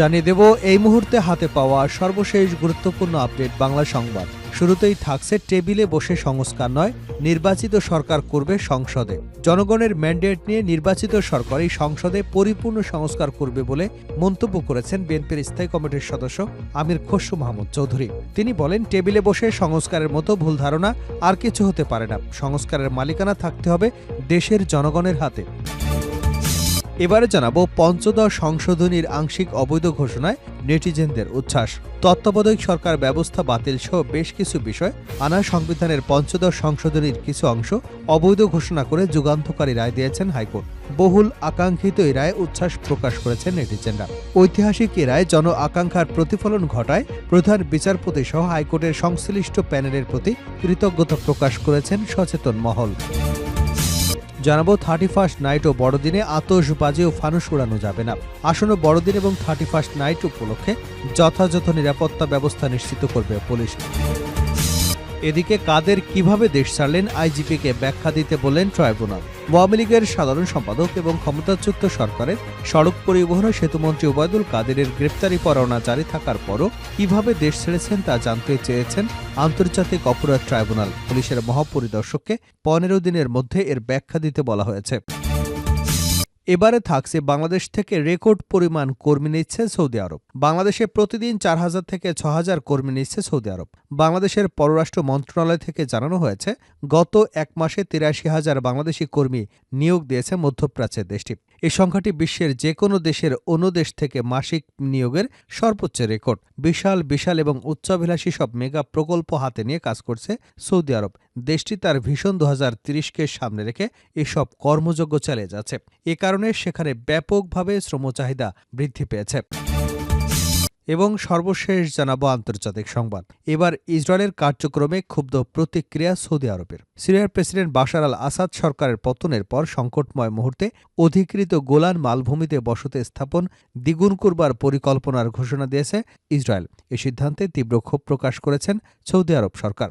জানিয়ে দেব, এই মুহূর্তে হাতে পাওয়া সর্বশেষ গুরুত্বপূর্ণ আপডেট বাংলা সংবাদ। শুরুতেই থাকছে টেবিলে বসে সংস্কার নয়, নির্বাচিত সরকার করবে সংসদে। জনগণের ম্যান্ডেট নিয়ে নির্বাচিত সরকার এই সংসদে পরিপূর্ণ সংস্কার করবে বলে মন্তব্য করেছেন বিএনপির স্থায়ী কমিটির সদস্য আমির খসরু মাহমুদ চৌধুরী। তিনি বলেন, টেবিলে বসে সংস্কারের মতো ভুল ধারণা আর কিছু হতে পারে না। সংস্কারের মালিকানা থাকতে হবে দেশের জনগণের হাতে। এবারে জানাব পঞ্চদশ সংশোধনীর আংশিক অবৈধ ঘোষণায় নেটিজেনদের উচ্ছ্বাস। তত্ত্বাবধায়ক সরকার ব্যবস্থা বাতিল সহ বেশ কিছু বিষয় আনা সংবিধানের পঞ্চদশ সংশোধনীর কিছু অংশ অবৈধ ঘোষণা করে যুগান্তকারী রায় দিয়েছেন হাইকোর্ট। বহুল আকাঙ্ক্ষিত এই রায়ে উচ্ছ্বাস প্রকাশ করেছেন নেটিজেনরা। ঐতিহাসিক এ রায় জন আকাঙ্ক্ষার প্রতিফলন ঘটায় প্রধান বিচারপতি সহ হাইকোর্টের সংশ্লিষ্ট প্যানেলের প্রতি কৃতজ্ঞতা প্রকাশ করেছেন সচেতন মহল। জানাব থার্টি ফার্স্ট নাইট ও বড়দিনে আতসবাজি ও ফানুস উড়ানো যাবে না। আসন্ন বড়দিন এবং থার্টি ফার্স্ট নাইট উপলক্ষে যথাযথ নিরাপত্তা ব্যবস্থা নিশ্চিত করবে পুলিশ। এদিকে কাদের কীভাবে দেশ ছাড়লেন আইজিপিকে ব্যাখ্যা দিতে বললেন ট্রাইব্যুনাল। আওয়ামী লীগের সাধারণ সম্পাদক এবং ক্ষমতাচ্যুত সরকারের সড়ক পরিবহন ও সেতুমন্ত্রী ওবায়দুল কাদেরের গ্রেপ্তারি পরোয়ানা জারি থাকার পরও কীভাবে দেশ ছেড়েছেন তা জানতে চেয়েছেন আন্তর্জাতিক অপরাধ ট্রাইব্যুনাল। পুলিশের মহাপরিদর্শককে পনেরো দিনের মধ্যে এর ব্যাখ্যা দিতে বলা হয়েছে। এবারে থাকছে বাংলাদেশ থেকে রেকর্ড পরিমাণ কর্মী নিচ্ছে সৌদি আরব। বাংলাদেশে প্রতিদিন চার হাজার থেকে ছ হাজার কর্মী নিচ্ছে সৌদি আরব। বাংলাদেশের পররাষ্ট্র মন্ত্রণালয় থেকে জানানো হয়েছে, গত এক মাসে তিরাশি হাজার বাংলাদেশি কর্মী নিয়োগ দিয়েছে মধ্যপ্রাচ্যের দেশটি। এই সংখ্যাটি বিশ্বের যে কোনো দেশের অন্য দেশ থেকে মাসিক নিয়োগের সর্বোচ্চ রেকর্ড। বিশাল বিশাল এবং উচ্চাভিলাষী সব মেগা প্রকল্প হাতে নিয়ে কাজ করছে সৌদি আরব। দেশটি তার ভীষণ দু কে সামনে রেখে এসব কর্মযোগ্য চালিয়ে যাচ্ছে। এ কারণে সেখানে ব্যাপকভাবে শ্রম চাহিদা বৃদ্ধি পেয়েছে। এবং সর্বশেষ জানাব আন্তর্জাতিক সংবাদ। এবার ইসরায়েলের কার্যক্রমে ক্ষুব্ধ প্রতিক্রিয়া সৌদি আরবের। সিরিয়ার প্রেসিডেন্ট বাশার আল আসাদ সরকারের পতনের পর সংকটময় মুহূর্তে অধিকৃত গোলান মালভূমিতে বসতি স্থাপন দ্বিগুণ করবার পরিকল্পনার ঘোষণা দিয়েছে ইসরায়েল। এ সিদ্ধান্তে তীব্র ক্ষোভ প্রকাশ করেছেন সৌদি আরব সরকার।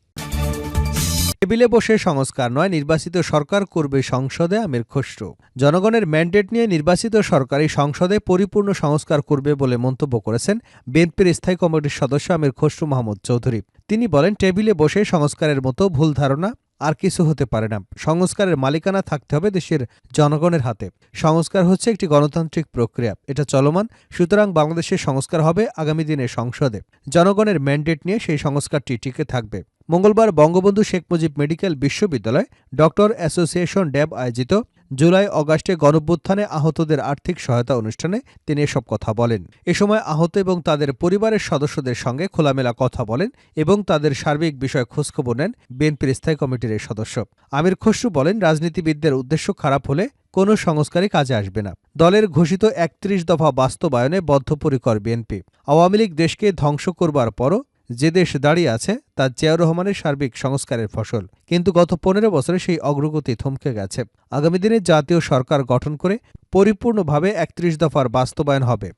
টেবিলে বসে সংস্কার নয়, নির্বাচিত সরকার করবে সংসদে আমির খসরু। জনগণের ম্যান্ডেট নিয়ে নির্বাচিত সরকারি সংসদে পরিপূর্ণ সংস্কার করবে বলে মন্তব্য করেছেন বিএনপির স্থায়ী কমিটির সদস্য আমির খসরু মাহমুদ চৌধুরী। তিনি বলেন, টেবিলে বসে সংস্কারের মতো ভুল ধারণা আর কিছু হতে পারে না। সংস্কারের মালিকানা থাকতে হবে দেশের জনগণের হাতে। সংস্কার হচ্ছে একটি গণতান্ত্রিক প্রক্রিয়া। এটা চলমান। সুতরাং বাংলাদেশের সংস্কার হবে আগামী দিনে সংসদে। জনগণের ম্যান্ডেট নিয়ে সেই সংস্কারটি টিকে থাকবে। মঙ্গলবার বঙ্গবন্ধু শেখ মুজিব মেডিকেল বিশ্ববিদ্যালয় ডক্টর অ্যাসোসিয়েশন ড্যাব আয়োজিত জুলাই অগাস্টে গণভ্যুত্থানে আহতদের আর্থিক সহায়তা অনুষ্ঠানে তিনি এসব কথা বলেন। এ সময় আহত এবং তাদের পরিবারের সদস্যদের সঙ্গে খোলামেলা কথা বলেন এবং তাদের সার্বিক বিষয়ে খোঁজখবর নেন বিএনপির স্থায়ী কমিটির এই সদস্য। আমির খসরু বলেন, রাজনীতিবিদদের উদ্দেশ্য খারাপ হলে কোনো সংস্কারই কাজে আসবে না। দলের ঘোষিত একত্রিশ দফা বাস্তবায়নে বদ্ধপরিকর বিএনপি। আওয়ামী লীগ দেশকে ধ্বংস করবার পরও যে দেশ দাঁড়িয়ে আছে তা জিয়াউর রহমানের সার্বিক সংস্কারের ফসল। কিন্তু গত পনেরো বছরে সেই অগ্রগতি থমকে গেছে। আগামী দিনে জাতীয় সরকার গঠন করে পরিপূর্ণভাবে একত্রিশ দফার বাস্তবায়ন হবে।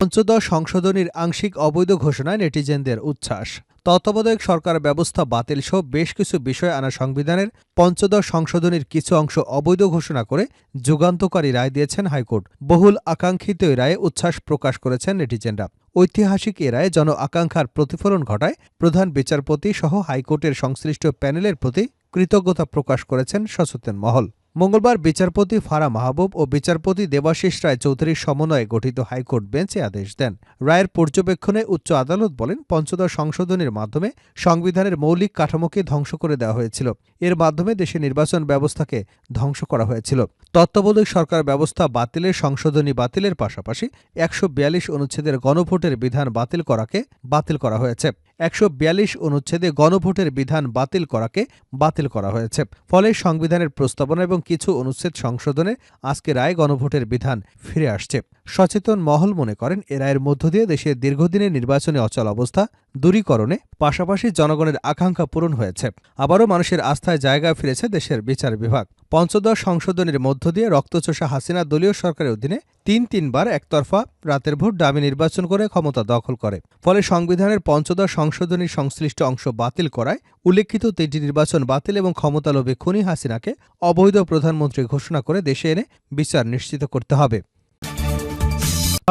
পঞ্চদশ সংশোধনীর আংশিক অবৈধ ঘোষণায় নেটিজেনদের উচ্ছ্বাস। তত্ত্বাবধায়ক সরকার ব্যবস্থা বাতিল সহ বেশ কিছু বিষয় আনা সংবিধানের পঞ্চদশ সংশোধনীর কিছু অংশ অবৈধ ঘোষণা করে যুগান্তকারী রায় দিয়েছেন হাইকোর্ট। বহুল আকাঙ্ক্ষিত রায়ে উচ্ছ্বাস প্রকাশ করেছেন নেটিজেনরা। ঐতিহাসিক এ রায়ে জন আকাঙ্ক্ষার প্রতিফলন ঘটায় প্রধান বিচারপতি সহ হাইকোর্টের সংশ্লিষ্ট প্যানেলের প্রতি কৃতজ্ঞতা প্রকাশ করেছেন সচেতন মহল। মঙ্গলবার বিচারপতি ফারা মাহবুব ও বিচারপতি দেবাশিস রায় চৌধুরীর সমন্বয়ে গঠিত হাইকোর্ট বেঞ্চে আদেশ দেন। রায়ের পর্যবেক্ষণে উচ্চ আদালত বলেন, পঞ্চদশ সংশোধনের মাধ্যমে সংবিধানের মৌলিক কাঠামোকে ধ্বংস করে দেওয়া হয়েছিল। এর মাধ্যমে দেশে নির্বাচন ব্যবস্থাকে ধ্বংস করা হয়েছিল। তত্ত্বাবধায়ক সরকার ব্যবস্থা বাতিলের, সংশোধনী বাতিলের পাশাপাশি একশো বিয়াল্লিশ অনুচ্ছেদের গণভোটের বিধান বাতিল করাকে বাতিল করা হয়েছে। একশো বিয়াল্লিশ অনুচ্ছেদে গণভোটের বিধান বাতিল করাকে বাতিল করা হয়েছে। ফলে সংবিধানের প্রস্তাবনা এবং কিছু অনুচ্ছেদ সংশোধনে আজকে রায় গণভোটের বিধান ফিরে আসছে। সচেতন মহল মনে করেন, এ রায়ের মধ্য দিয়ে দেশের দীর্ঘদিনের নির্বাচনী অচল অবস্থা দূরীকরণে পাশাপাশি জনগণের আকাঙ্ক্ষা পূরণ হয়েছে। আবারও মানুষের আস্থায় জায়গা ফিরেছে দেশের বিচার বিভাগ। পঞ্চদশ সংশোধনের মধ্য দিয়ে রক্তচোষা হাসিনা দলীয় সরকারের অধীনে তিন তিনবার একতরফা রাতের ভোট ডামি নির্বাচন করে ক্ষমতা দখল করে। ফলে সংবিধানের পঞ্চদশ সংশোধনীর সংশ্লিষ্ট অংশ বাতিল করায় উল্লেখিত তিনটি নির্বাচন বাতিল এবং ক্ষমতালোভী খুনি হাসিনাকে অবৈধ প্রধানমন্ত্রী ঘোষণা করে দেশে এনে বিচার নিশ্চিত করতে হবে।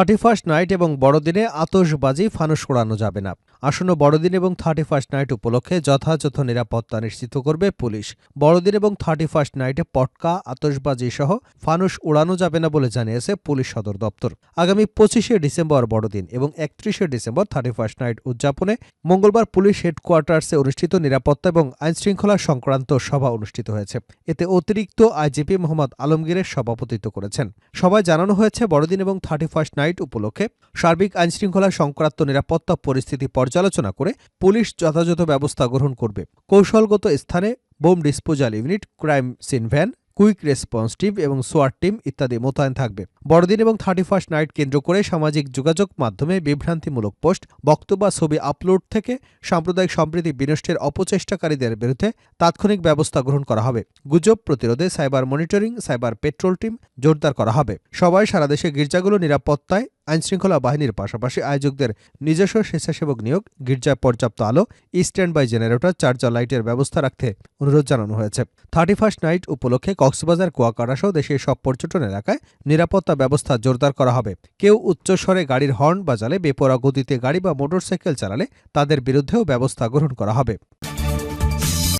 থার্টি ফার্স্ট নাইট এবং বড়দিনে আতশবাজি ফানুস ওড়ানো যাবে না। আসন্ন বড়দিন এবং থার্টি ফার্স্ট নাইট উপলক্ষে যথাযথ নিরাপত্তা নিশ্চিত করবে পুলিশ। বড়দিন এবং থার্টি ফার্স্ট নাইটে পটকা, আতশবাজি সহ ফানুস উড়ানো যাবে না বলে জানিয়েছে পুলিশ সদর দপ্তর। আগামী পঁচিশে ডিসেম্বর বড়দিন এবং একত্রিশে ডিসেম্বর থার্টি ফার্স্ট নাইট উদযাপনে মঙ্গলবার পুলিশ হেডকোয়ার্টার্সে অনুষ্ঠিত নিরাপত্তা এবং আইনশৃঙ্খলা সংক্রান্ত সভা অনুষ্ঠিত হয়েছে। এতে অতিরিক্ত আইজিপি মোহাম্মদ আলমগীরের সভাপতিত্ব করেছেন। সভায় জানানো হয়েছে বড়দিন এবং থার্টি ফার্স্ট নাইট উপলক্ষে সার্বিক আইনশৃঙ্খলা সংক্রান্ত নিরাপত্তা পরিস্থিতি পর্যালোচনা করে পুলিশ যথাযথ ব্যবস্থা গ্রহণ করবে। কৌশলগত স্থানে bomb disposal unit, crime scene van quick response team এবং সোয়ার টিম ইত্যাদি মোতায়েন থাকবে। বড়দিন এবং থার্টি ফার্স্ট নাইট কেন্দ্র করে সামাজিক যোগাযোগ মাধ্যমে বিভ্রান্তিমূলক পোস্ট, বক্তব্য ছবি আপলোড থেকে সাম্প্রদায়িক সম্প্রীতি বিনষ্টের অপচেষ্টাকারীদের বিরুদ্ধে তাৎক্ষণিক ব্যবস্থা গ্রহণ করা হবে। গুজব প্রতিরোধে cyber monitoring, cyber patrol team জোরদার করা হবে। সবাই সারা দেশে গির্জাগুলো নিরাপত্তায় আইনশৃঙ্খলা বাহিনীর পাশাপাশি আয়োজকদের নিজস্ব স্বেচ্ছাসেবক নিয়োগ, গির্জায় পর্যাপ্ত আলো স্ট্যান্ড বাই জেনারেটর, চার্জার লাইটের ব্যবস্থা রাখতে অনুরোধ জানানো হয়েছে। থার্টি ফার্স্ট নাইট উপলক্ষে কক্সবাজার কুয়াকাটাসহ দেশের সব পর্যটন এলাকায় নিরাপত্তা ব্যবস্থা জোরদার করা হবে। কেউ উচ্চস্বরে গাড়ির হর্ন বাজালে বেপরা গতিতে গাড়ি বা মোটরসাইকেল চালালে তাদের বিরুদ্ধেও ব্যবস্থা গ্রহণ করা হবে।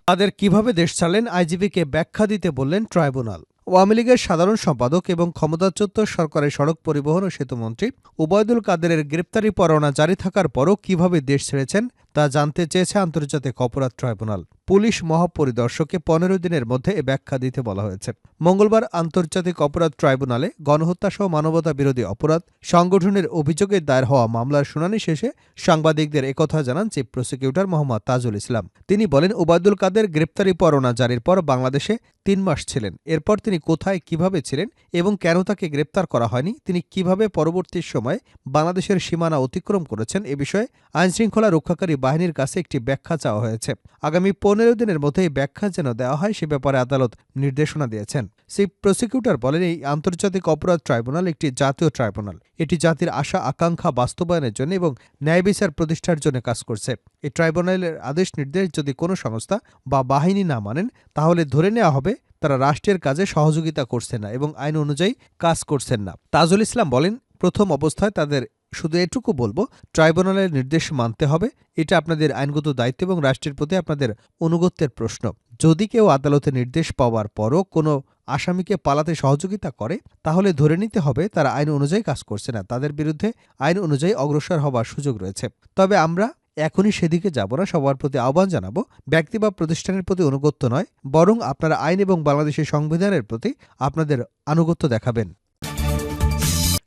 তাদের কীভাবে দেশ ছাড়লেন আইজিপিকে ব্যাখ্যা দিতে বললেন ট্রাইব্যুনাল। আওয়ামী লীগের সাধারণ সম্পাদক এবং ক্ষমতাচ্যুত সরকারের সড়ক পরিবহন ও সেতুমন্ত্রী ওবায়দুল কাদেরের গ্রেপ্তারি পরোয়ানা জারি থাকার পরও কীভাবে দেশ ছেড়েছেন তা জানতে চেয়েছে আন্তর্জাতিক অপরাধ ট্রাইব্যুনাল। পুলিশ মহাপরিদর্শককে পনেরো দিনের মধ্যে এ ব্যাখ্যা দিতে বলা হয়েছে। মঙ্গলবার আন্তর্জাতিক অপরাধ ট্রাইব্যুনালে গণহত্যাসহ মানবতা বিরোধী অপরাধ সংগঠনের অভিযোগে দায়ের হওয়া মামলার শুনানি শেষে সাংবাদিকদের একথা জানান চিফ প্রসিকিউটর মোহাম্মদ তাজুল ইসলাম। তিনি বলেন ওবায়দুল কাদের গ্রেপ্তারি পরোয়ানা জারির পর বাংলাদেশে তিন মাস ছিলেন। এরপর তিনি কোথায়, কীভাবে ছিলেন এবং কেন তাকে গ্রেপ্তার করা হয়নি, তিনি কীভাবে পরবর্তী সময়ে বাংলাদেশের সীমানা অতিক্রম করেছেন, এ বিষয়ে আইনশৃঙ্খলা রক্ষাকারী বাহিনীর কাছে একটি ব্যাখ্যা চাওয়া হয়েছে। আগামী পনেরো দিনের মধ্যে ব্যাখ্যা যেন দেওয়া হয়, সে ব্যাপারে আদালত নির্দেশনা দিয়েছেন। সেই প্রসিকিউটর বলেন, এই আন্তর্জাতিক অপরাধ ট্রাইব্যুনাল একটি জাতীয় ট্রাইব্যুনাল। এটি জাতির আশা, আকাঙ্ক্ষা বাস্তবায়নের জন্য এবং ন্যায় বিচার প্রতিষ্ঠার জন্য কাজ করছে। এই ট্রাইব্যুনালের আদেশ, নির্দেশ যদি কোনো সংস্থা বা বাহিনী না মানেন, তাহলে ধরে নেওয়া হবে তারা রাষ্ট্রের কাজে সহযোগিতা করছে না এবং আইন অনুযায়ী কাজ করছেন না। তাজুল ইসলাম বলেন, প্রথম অবস্থায় তাদের শুধু এটুকু বলব, ট্রাইব্যুনালের নির্দেশ মানতে হবে। এটা আপনাদের আইনগত দায়িত্ব এবং রাষ্ট্রের প্রতি আপনাদের অনুগত্যের প্রশ্ন। যদি কেউ আদালতে নির্দেশ পাওয়ার পরও কোনো আসামিকে পালাতে সহযোগিতা করে, তাহলে ধরে নিতে হবে তারা আইন অনুযায়ী কাজ করছে না। তাদের বিরুদ্ধে আইন অনুযায়ী অগ্রসর হবার সুযোগ রয়েছে। তবে আমরা এখনই সেদিকে যাব না, সবার প্রতি আহ্বান জানাব, ব্যক্তি বা প্রতিষ্ঠানের প্রতি অনুগত্য নয়, বরং আপনারা আইন এবং বাংলাদেশের সংবিধানের প্রতি আপনাদের আনুগত্য দেখাবেন।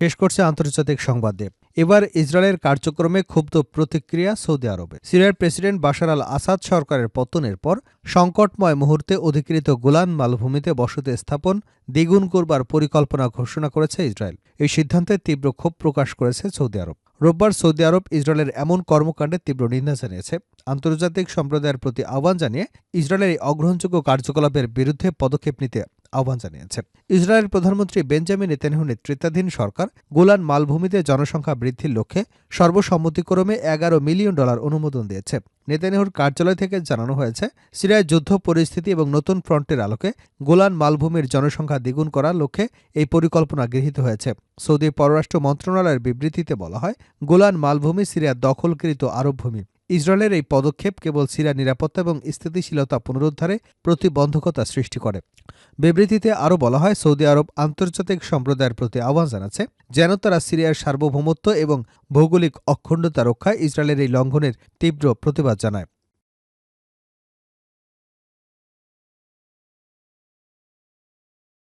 শেষ করছে আন্তর্জাতিক সংবাদ। এবার ইসরায়েলের কার্যক্রমে ক্ষুব্ধ প্রতিক্রিয়া সৌদি আরবে। সিরিয়ার প্রেসিডেন্ট বাশার আল আসাদ সরকারের পতনের পর সংকটময় মুহূর্তে অধিকৃত গোলান মালভূমিতে বসতি স্থাপন দ্বিগুণ করবার পরিকল্পনা ঘোষণা করেছে ইসরায়েল। এই সিদ্ধান্তে তীব্র ক্ষোভ প্রকাশ করেছে সৌদি আরব। রোববার সৌদি আরব ইসরায়েলের এমন কর্মকাণ্ডে তীব্র নিন্দা জানিয়েছে। আন্তর্জাতিক সম্প্রদায়ের প্রতি আহ্বান জানিয়ে ইসরায়েলের এই অগ্রহণযোগ্য কার্যকলাপের বিরুদ্ধে পদক্ষেপ নিতে আহ্বান জানিয়েছে। ইসরায়েল প্রধানমন্ত্রী বেঞ্জামিন নেতানিয়াহু নেতৃত্বাধীন সরকার গোলান মালভূমিতে জনসংখ্যা বৃদ্ধির লক্ষ্যে সর্বসম্মতিক্রমে এগারো মিলিয়ন ডলার অনুমোদন দিয়েছে। নেতানিয়াহুর কার্যালয় থেকে জানানো হয়েছে, সিরিয়ায় যুদ্ধ পরিস্থিতি এবং নতুন ফ্রন্টের আলোকে গোলান মালভূমির জনসংখ্যা দ্বিগুণ করার লক্ষ্যে এই পরিকল্পনা গৃহীত হয়েছে। সৌদি পররাষ্ট্র মন্ত্রণালয়ের বিবৃতিতে বলা হয়, গোলান মালভূমি সিরিয়ার দখলকৃত আরব ভূমি ইসরায়েলের এই পদক্ষেপ কেবল সিরিয়ার নিরাপত্তা এবং স্থিতিশীলতা পুনরুদ্ধারে প্রতিবন্ধকতা সৃষ্টি করে। বিবৃতিতে আরও বলা হয়, সৌদি আরব আন্তর্জাতিক সম্প্রদায়ের প্রতি আহ্বান জানাচ্ছে, যেন তারা সিরিয়ার সার্বভৌমত্ব এবং ভৌগোলিক অখণ্ডতা রক্ষায় ইসরায়েলের এই লঙ্ঘনের তীব্র প্রতিবাদ জানায়।